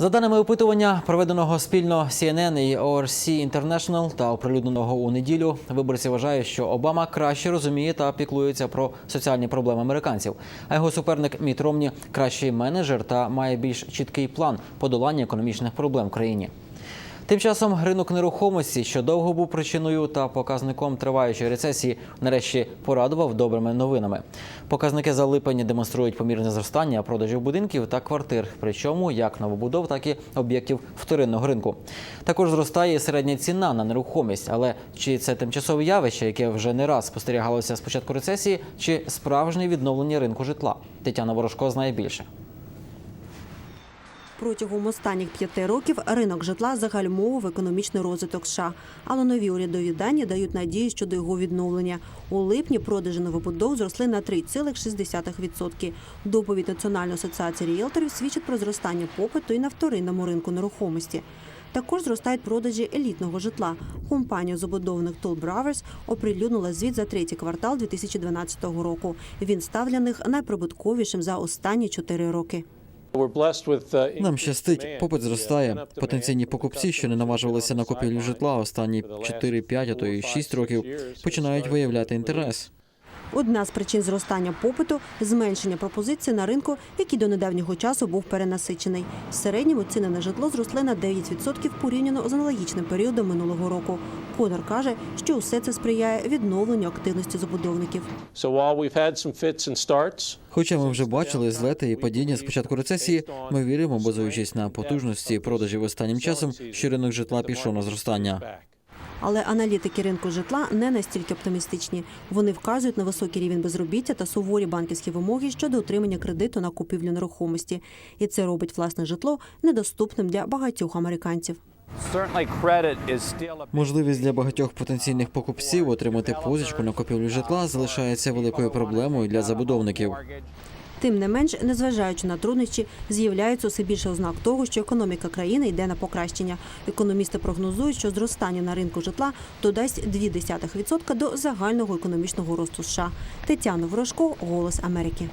За даними опитування, проведеного спільно CNN і ORC International та оприлюдненого у неділю, виборці вважають, що Обама краще розуміє та піклується про соціальні проблеми американців. А його суперник Міт Ромні кращий менеджер та має більш чіткий план подолання економічних проблем в країні. Тим часом ринок нерухомості, що довго був причиною та показником триваючої рецесії, нарешті порадував добрими новинами. Показники за липень демонструють помірне зростання продажів будинків та квартир, причому як новобудов, так і об'єктів вторинного ринку. Також зростає середня ціна на нерухомість. Але чи це тимчасове явище, яке вже не раз спостерігалося з початку рецесії, чи справжнє відновлення ринку житла? Тетяна Ворожко знає більше. Протягом останніх п'яти років ринок житла загальмовував економічний розвиток США, але нові урядові дані дають надію щодо його відновлення. У липні продажі новобудов зросли на 3,6%. Доповідь Національної асоціації ріелторів свідчить про зростання попиту і на вторинному ринку нерухомості. Також зростають продажі елітного житла. Компанія забудовник Toll Brothers оприлюднила звіт за третій квартал 2012 року. Він став для них найприбутковішим за останні чотири роки. Нам щастить, попит зростає. Потенційні покупці, що не наважувалися на купівлю житла останні 4, 5, а то й 6 років, починають виявляти інтерес. Одна з причин зростання попиту зменшення пропозицій на ринку, який до недавнього часу був перенасичений. В середньому ціни на житло зросли на 9% порівняно з аналогічним періодом минулого року. Конор каже, що усе це сприяє відновленню активності забудовників. Хоча ми вже бачили злети і падіння з початку рецесії, ми віримо, базуючись на потужності продажів останнім часом, що ринок житла пішов на зростання. Але аналітики ринку житла не настільки оптимістичні. Вони вказують на високий рівень безробіття та суворі банківські вимоги щодо отримання кредиту на купівлю нерухомості. І це робить власне житло недоступним для багатьох американців. Certainly, credit is Можливість для багатьох потенційних покупців отримати позичку на купівлю житла залишається великою проблемою для забудовників. Тим не менш, незважаючи на труднощі, з'являється усе більше ознак того, що економіка країни йде на покращення. Економісти прогнозують, що зростання на ринку житла додасть 0,2% до загального економічного росту США. Тетяна Ворожко, Голос Америки.